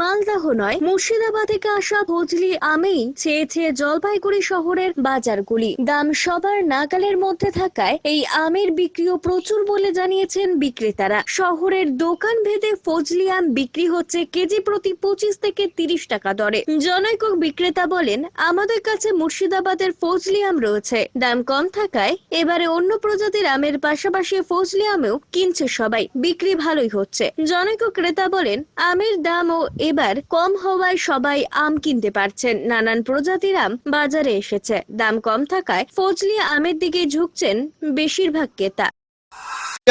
মালদাহ নয়, মুর্শিদাবাদ থেকে আসা ফজলি আমেই চেয়ে চেয়ে জলপাইগুড়ি শহরের বাজারগুলি। দাম সবার নাগালের মধ্যে থাকায় এই আমের বিক্রিও প্রচুর বলে জানিয়েছেন বিক্রেতারা। শহরের দোকান ভেদে ফজলি আম বিক্রি হচ্ছে কেজি প্রতি পঁচিশ থেকে তিরিশ টাকা দরে। জনৈক বিক্রেতা বলেন, আমাদের কাছে মুর্শিদাবাদের ফজলি আম রয়েছে। দাম কম থাকায় এবারে অন্য প্রজাতির আমের পাশাপাশি ফজলি আমেও কিনছে সবাই। বিক্রি ভালোই হচ্ছে। জনৈক ক্রেতা বলেন, আমের দামও এবার কম হওয়ায় সবাই আম কিনতে পারছেন। নানান প্রজাতির আম বাজারে এসেছে। দাম কম থাকায় ফজলি আমের দিকে ঝুঁকছেন বেশিরভাগ ক্রেতা।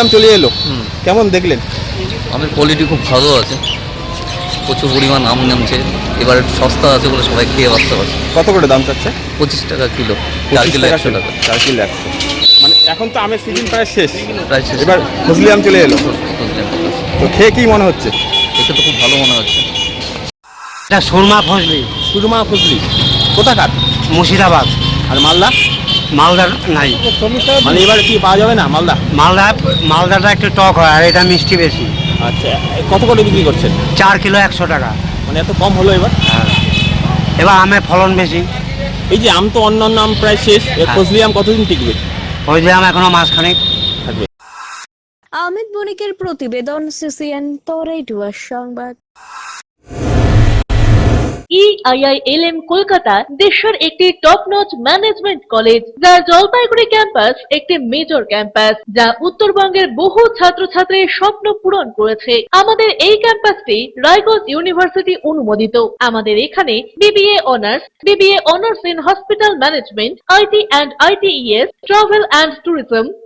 আম চলে এলো? হুম। কেমন দেখলেন? আমের কোয়ালিটি খুব ভালো আছে। প্রচুর পরিমাণ আম নামছে। এবার সস্তা আছে বলে সবাই খেয়ে বাঁচতে পারছে। কত করে দাম চাচ্ছে? পঁচিশ টাকা কিলো। চার কিলো একশো টাকা। চার কিলো একশো। মানে এখন তো আমের সিজন প্রায় শেষ। প্রায় শেষ। এবার ফজলি আম চলে এলো? তো খেয়ে কি মনে হচ্ছে? দেখে তো খুব ভালো মনে হচ্ছে। এটা সুরমা ফজলি। সুরমা ফজলি। কোথাকার? মুর্শিদাবাদ। আর মালদা? মালদার নাই। মানে এবারে কি পাওয়া যাবে না মালদা? মালদা মালদাটা একটু টক হয় আর এটা মিষ্টি বেশি। আচ্ছা কত করে বিক্রি করছেন? চার কিলো একশো টাকা। মানে এত কম হলো এবার? এবার আমের ফলন বেশি। এই যে আম তো অন্য অন্য আম প্রায় শেষ এর হ্যাঁ। ফজলি আম কতদিন টিকবে? ফজলি আম এখনও মাঝখানে থাকবে। আহমেদ বণিকের প্রতিবেদন সিসিএন তরাইডুয়ার সংবাদ। ইআইআইএলএম কলকাতা দেশের একটি টপ নচ ম্যানেজমেন্ট কলেজ যা জলপাইগুড়ি ক্যাম্পাস একটি মেজর ক্যাম্পাস যা উত্তরবঙ্গের বহু ছাত্রছাত্রীর স্বপ্ন পূরণ করেছে। আমাদের এই ক্যাম্পাসটি রায়গঞ্জ ইউনিভার্সিটি অনুমোদিত। আমাদের এখানে BBA honours BBA honours in hospital management IT and ITES travel and tourism